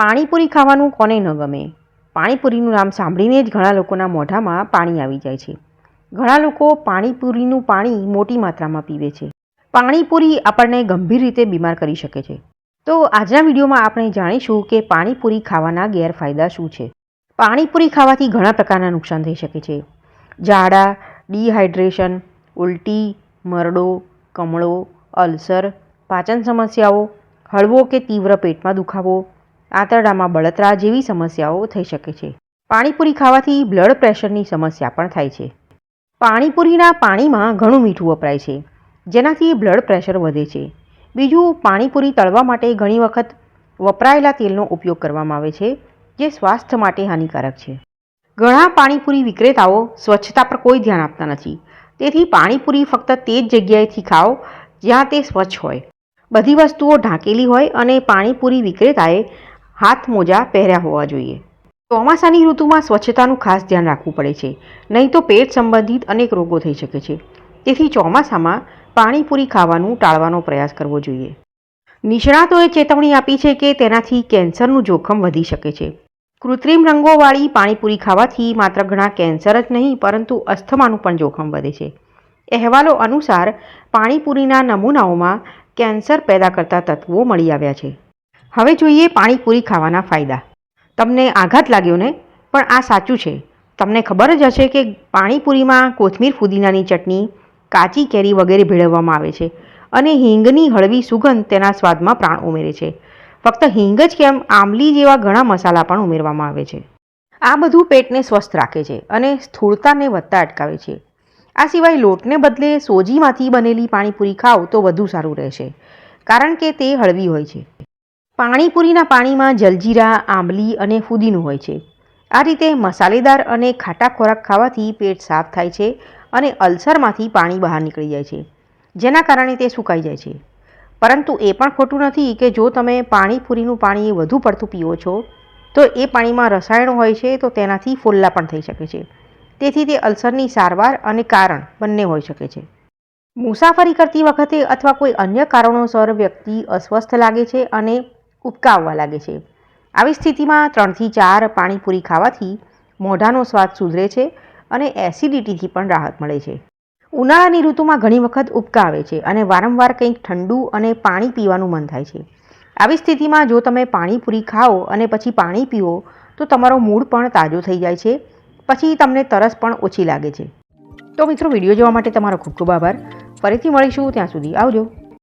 પાણીપુરી ખાવાનું કોને ન ગમે? પાણીપુરીનું નામ સાંભળીને જ ઘણા લોકોના મોઢામાં પાણી આવી જાય છે. ઘણા લોકો પાણીપુરીનું પાણી મોટી માત્રામાં પીવે છે. પાણીપુરી આપણને ગંભીર રીતે બીમાર કરી શકે છે. તો આજના વિડીયોમાં આપણે જાણીશું કે પાણીપુરી ખાવાના ગેરફાયદા શું છે. પાણીપુરી ખાવાથી ઘણા પ્રકારના નુકસાન થઈ શકે છે. ઝાડા, ડિહાઇડ્રેશન, ઉલટી, મરડો, કમળો, અલ્સર, પાચન સમસ્યાઓ, હળવો કે તીવ્ર પેટમાં દુખાવો આંતરડામાં બળતરા જેવી સમસ્યાઓ થઈ શકે છે. પાણીપુરી ખાવાથી બ્લડ પ્રેશરની સમસ્યા પણ થાય છે. પાણીપુરીના પાણીમાં ઘણું મીઠું વપરાય છે, જેનાથી બ્લડ પ્રેશર વધે છે. બીજું, પાણીપુરી તળવા માટે ઘણી વખત વપરાયેલા તેલનો ઉપયોગ કરવામાં આવે છે, જે સ્વાસ્થ્ય માટે હાનિકારક છે. ઘણા પાણીપુરી વિક્રેતાઓ સ્વચ્છતા પર કોઈ ધ્યાન આપતા નથી. તેથી પાણીપુરી ફક્ત તે જ જગ્યાએથી ખાઓ જ્યાં તે સ્વચ્છ હોય. બધી વસ્તુઓ ઢાંકેલી હોય અને પાણીપુરી વિક્રેતાએ હાથ મોજા પહેર્યા હોવા જોઈએ. ચોમાસાની ઋતુમાં સ્વચ્છતાનું ખાસ ધ્યાન રાખવું પડે છે. નહીં તો પેટ સંબંધિત અનેક રોગો થઈ શકે છે. તેથી ચોમાસામાં પાણીપુરી ખાવાનું ટાળવાનો પ્રયાસ કરવો જોઈએ. નિષ્ણાતોએ ચેતવણી આપી છે કે તેનાથી કેન્સરનું જોખમ વધી શકે છે. કૃત્રિમ રંગોવાળી પાણીપુરી ખાવાથી માત્ર ઘણા કેન્સર જ નહીં, પરંતુ અસ્થમાનું પણ જોખમ વધે છે. અહેવાલો અનુસાર પાણીપુરીના નમૂનાઓમાં કેન્સર પેદા કરતા તત્વો મળી આવ્યા છે. હવે જોઈએ પાણીપુરી ખાવાના ફાયદા. તમને આઘાત લાગ્યો ને? પણ આ સાચું છે. તમને ખબર જ હશે કે પાણીપુરીમાં કોથમીર ફુદીનાની ચટણી, કાચી કેરી વગેરે ભેળવવામાં આવે છે અને હિંગની હળવી સુગંધ તેના સ્વાદમાં પ્રાણ ઉમેરે છે. ફક્ત હિંગ જ કેમ આંબલી જેવા ઘણા મસાલા પણ ઉમેરવામાં આવે છે. આ બધું પેટને સ્વસ્થ રાખે છે અને સ્થૂળતાને વધતા અટકાવે છે. આ સિવાય લોટને બદલે સોજીમાંથી બનેલી પાણીપુરી ખાઓ તો વધુ સારું રહેશે, કારણ કે તે હળવી હોય છે. પાણીપુરીના પાણીમાં જલજીરા, આંબલી અને ફુદીનું હોય છે. આ રીતે મસાલેદાર અને ખાટા ખોરાક ખાવાથી પેટ સાફ થાય છે અને અલ્સરમાંથી પાણી બહાર નીકળી જાય છે, જેના કારણે તે સુકાઈ જાય છે. પરંતુ એ પણ ખોટું નથી કે જો તમે પાણીપુરીનું પાણી વધુ પડતું પીવો છો, તો એ પાણીમાં રસાયણો હોય છે, તો તેનાથી ફોલ્લા પણ થઈ શકે છે. તેથી તે અલ્સરની સારવાર અને કારણ બંને હોઈ શકે છે. મુસાફરી કરતી વખતે અથવા કોઈ અન્ય કારણોસર વ્યક્તિ અસ્વસ્થ લાગે છે અને ઉબકા આવવા લાગે છે. આવી સ્થિતિમાં ત્રણથી ચાર પાણીપુરી ખાવાથી મોઢાનો સ્વાદ સુધરે છે અને એસિડિટીથી પણ રાહત મળે છે. ઉનાળાની ઋતુમાં ઘણી વખત ઉબકા આવે છે અને વારંવાર કંઈક ઠંડુ અને પાણી પીવાનું મન થાય છે. આવી સ્થિતિમાં જો તમે પાણીપુરી ખાઓ અને પછી પાણી પીવો તો તમારો મૂડ પણ તાજો થઈ જાય છે, પછી તમને તરસ પણ ઓછી લાગે છે. તો મિત્રો, વીડિયો જોવા માટે તમારો ખૂબ ખૂબ આભાર. ફરીથી મળીશું ત્યાં સુધી. આવજો.